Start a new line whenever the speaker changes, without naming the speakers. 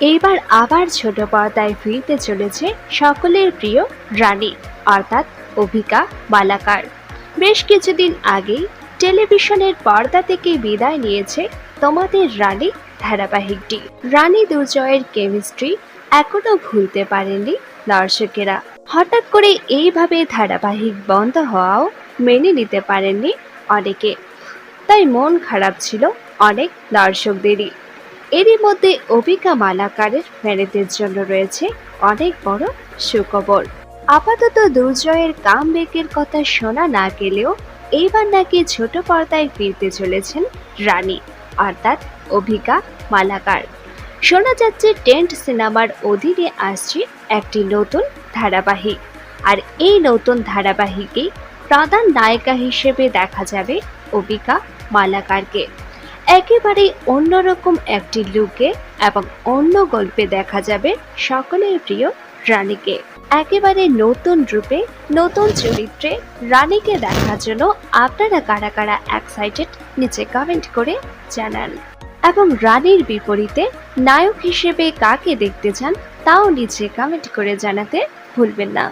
এইবার আবার ছোট পর্দায় ফিরতে চলেছে সকলের প্রিয় রানী, অর্থাৎ অভিকা মালাকার বেশ কিছুদিন আগেই টেলিভিশনের পর্দা থেকে বিদায় নিয়েছে তোমাদের রানী ধারাবাহিকটি। রানী দুর্জয়ের কেমিস্ট্রি এখনও ভুলতে পারেননি দর্শকেরা। হঠাৎ করে এইভাবে ধারাবাহিক বন্ধ হওয়াও মেনে নিতে পারেননি অনেকে। তাই মন খারাপ ছিল অনেক দর্শকদেরই। এরই মধ্যে অভিকা মালাকারের ফ্যানেদের জন্য রয়েছে অনেক বড় সুখবর। আপাতত দুর্জয়ের কাম বেকের কথা শোনা না গেলেও এইবার নাকি ছোট পর্দায় ফিরতে চলেছেন রানী, অর্থাৎ অভিকা মালাকার। শোনা যাচ্ছে টেন্ট সিনেমার অধীনে আসছে একটি নতুন ধারাবাহিক। আর এই নতুন ধারাবাহিকেই প্রধান নায়িকা হিসেবে দেখা যাবে অবিকা মালাকারকে। একেবারে অন্যরকম একটি লুকে এবং অন্য গল্পে দেখা যাবে সকলের প্রিয় রানীকে। একেবারে নতুন রূপে, নতুন চরিত্রে রানীকে দেখার জন্য আপনারা কারা কারা এক্সাইটেড নিচে কমেন্ট করে জানান। এবং রানীর বিপরীতে নায়ক হিসেবে কাকে দেখতে চান তাও নিচে কমেন্ট করে জানাতে ভুলবেন না।